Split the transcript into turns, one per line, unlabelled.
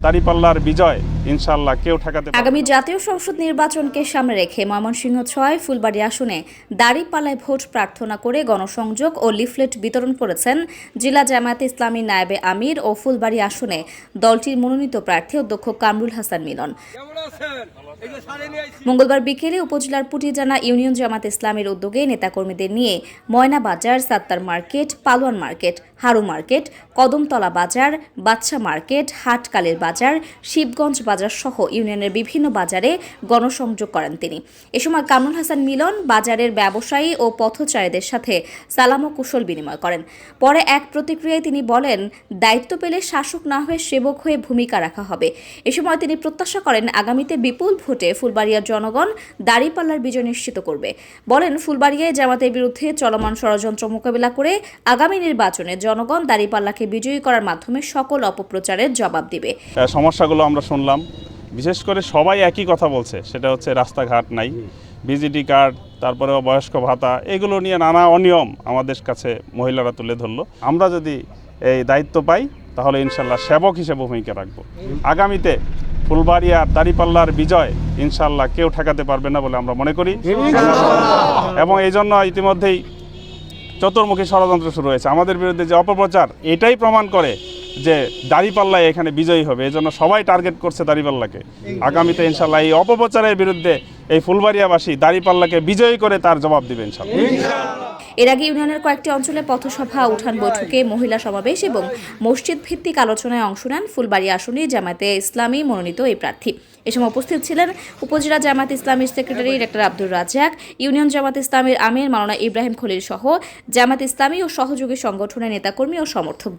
দাঁড়িপাল্লার বিজয় ইনশাল্লাহ কেউ ঠেকাতে
আগামী জাতীয় সংসদ নির্বাচনকে সামনে রেখে ময়মনসিংহ ছয় ফুলবাড়ি আসনে দাঁড়িপাল্লায় ভোট প্রার্থনা করে গণসংযোগ ও লিফলেট বিতরণ করেছেন জেলা জামায়াতে ইসলামী নায়েবে আমির ও ফুলবাড়ি আসনে দলটির মনোনীত প্রার্থী অধ্যক্ষ কামরুল হাসান মিলন। মঙ্গলবার বিকেলে উপজেলার পুটিজানা ইউনিয়ন জামাত ইসলামের উদ্যোগে নেতাকর্মীদের নিয়ে ময়না বাজার, Sattar market, Palowan market, Haru market, Kadamtala বাজার বাচ্চা মার্কেট, হাটকালের বাজার, শিবগঞ্জ বাজার সহ ইউনিয়নের বিভিন্ন বাজারে গণসংযোগ করেন তিনি। এ সময় কামরুল হাসান মিলন বাজারের ব্যবসায়ী ও পথচারীদের সাথে সালাম ও কুশল বিনিময় করেন। পরে এক প্রতিক্রিয়ায় তিনি বলেন, দায়িত্ব পেলে শাসক না হয়ে সেবক হয়ে ভূমিকা রাখা হবে। এ সময় তিনি প্রত্যাশা করেন আগামীতে বিপুল ভোটে ফুলবাড়িয়ার জনগণ দাঁড়িপাল্লার বিজয় নিশ্চিত করবে। বলেন, ফুলবাড়িয়ায় জামাতের বিরুদ্ধে চলমান ষড়যন্ত্র মোকাবিলা করে আগামী নির্বাচনে জনগণ দাঁড়িপাল্লাকে বিজয়ী করার মাধ্যমে সকল অপপ্রচারের জবাব দিবে।
সমস্যাগুলো আমরা শুনলাম। বিশেষ করে সবাই একই কথা বলছে, সেটা হচ্ছে রাস্তাঘাট নাই বিজিটি কার্ড তারপরে বয়স্ক ভাতা, এগুলো নিয়ে নানা অনিয়ম আমাদের কাছে মহিলারা তুলে ধরলো। আমরা যদি এই দায়িত্ব পাই, তাহলে ইনশাল্লাহ সেবক হিসেবে ভূমিকা রাখব। আগামীতে ফুলবাড়িয়ার দাঁড়িপাল্লার বিজয় ইনশাল্লাহ কেউ ঠেকাতে পারবে না বলে আমরা মনে করি। এবং এই জন্য ইতিমধ্যেই চতুর্মুখী ষড়যন্ত্র শুরু হয়েছে। আমাদের বিরুদ্ধে যে অপপ্রচার এটাই প্রমাণ করে যে দাঁড়িপাল্লায় এখানে বিজয়ী হবে। এই জন্য সবাই টার্গেট করছে দাঁড়িপাল্লাকে। আগামীতে ইনশাল্লাহ এই অপপ্রচারের বিরুদ্ধে এই ফুলবাড়িয়াবাসী দাড়িপাল্লাকে বিজয়ী করে তার জবাব দিবে ইনশাল্লাহ
এর আগে ইউনিয়নের কয়েকটি অঞ্চলে পথসভা উঠান বৈঠকে মহিলা সমাবেশ এবং মসজিদ ভিত্তিক আলোচনায় অংশ নেন ফুলবাড়ি আসনে জামাতে ইসলামী মনোনীত এই প্রার্থী। এ সময় উপস্থিত ছিলেন উপজেলা জামাত ইসলামীর secretary doctor Abdur Razzak union Jamaat ইসলামের আমির মাওলানা ইব্রাহিম খলিল সহ জামাত ইসলামী ও সহযোগী সংগঠনের নেতাকর্মী ও সমর্থক